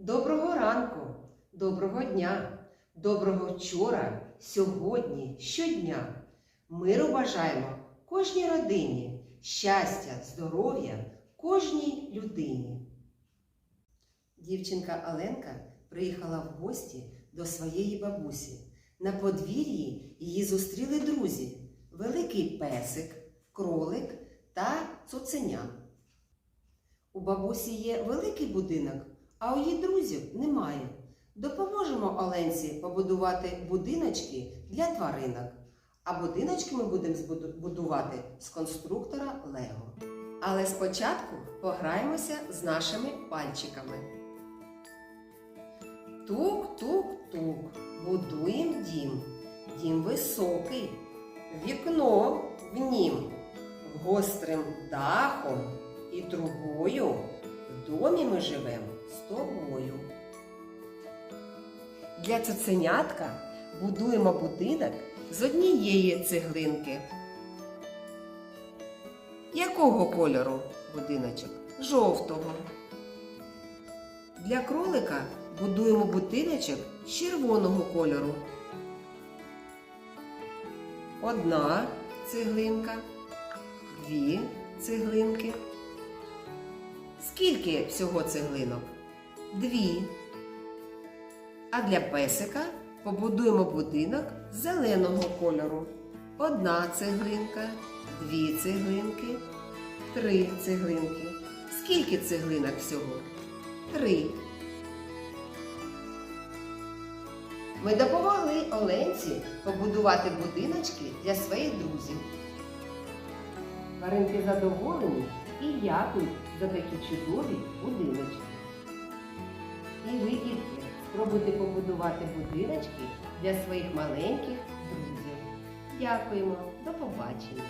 Доброго ранку, доброго дня, доброго вчора, сьогодні, щодня. Миру бажаємо кожній родині, щастя, здоров'я кожній людині. Дівчинка Аленка приїхала в гості до своєї бабусі. На подвір'ї її зустріли друзі: великий песик, кролик та цуценя. У бабусі є великий будинок, а у її друзів немає. Допоможемо Оленці побудувати будиночки для тваринок. А будиночки ми будемо будувати з конструктора Лего. Але спочатку пограємося з нашими пальчиками. Тук-тук-тук, будуєм дім. Дім високий, вікно в нім, гострим дахом і трубою. В домі ми живемо з тобою. Для цуценятка будуємо будинок з однієї цеглинки. Якого кольору будиночок? Жовтого. Для кролика будуємо будиночок з червоного кольору. Одна цеглинка, дві цеглинки. Скільки всього цеглинок? Дві. А для песика побудуємо будинок зеленого кольору. Одна цеглинка, дві цеглинки, три цеглинки. Скільки цеглинок всього? Три. Ми допомогли Оленці побудувати будиночки для своїх друзів. Тваринки задоволені і дякують за такі чудові будиночки. Спробуйте побудувати будиночки для своїх маленьких друзів. Дякуємо, до побачення!